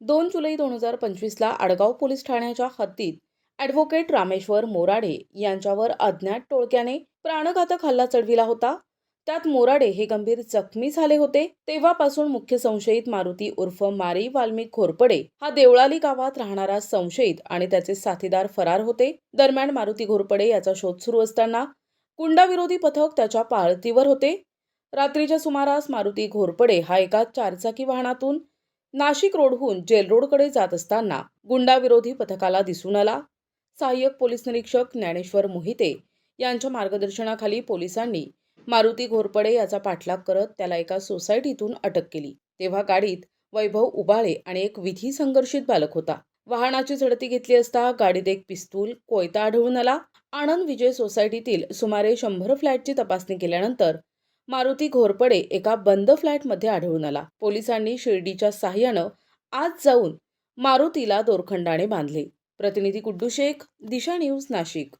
दोन जुलै दोन हजार पंचवीसला आडगाव पोलीस ठाण्याच्या हद्दीत ॲडव्होकेट रामेश्वर मोराडे यांच्यावर अज्ञात टोळक्याने प्राणघातक हल्ला चढविला होता. त्यात मोराडे हे गंभीर जखमी झाले होते. तेव्हापासून मुख्य संशयित मारुती उर्फ मारी वाल्मिक घोरपडे हा देवळाली गावात राहणारा संशयित आणि त्याचे साथीदार फरार होते. दरम्यान मारुती घोरपडे याचा शोध सुरू असताना कुंडाविरोधी पथक त्याच्या पाळतीवर होते. रात्रीच्या सुमारास मारुती घोरपडे हा एका चारचाकी वाहनातून नाशिक रोडहून जेल रोडकडे जात असताना गुंडाविरोधी पथकाला दिसून आला. सहाय्यक पोलीस निरीक्षक ज्ञानेश्वर मोहिते यांच्या मार्गदर्शनाखाली पोलिसांनी मारुती घोरपडे याचा पाठलाग करत त्याला एका सोसायटीतून अटक केली. तेव्हा गाडीत वैभव उबाळे आणि एक विधी संघर्षित बालक होता. वाहनाची झडती घेतली असता गाडीत एक पिस्तूल कोयता आढळून आला. आनंद विजय सोसायटीतील सुमारे शंभर फ्लॅटची तपासणी केल्यानंतर मारुती घोरपडे एका बंद फ्लॅटमध्ये आढळून आला. पोलिसांनी शिर्डीच्या साह्यानं आज जाऊन मारुतीला दोरखंडाने बांधले. प्रतिनिधी गुड्डू शेख दिशा न्यूज नाशिक.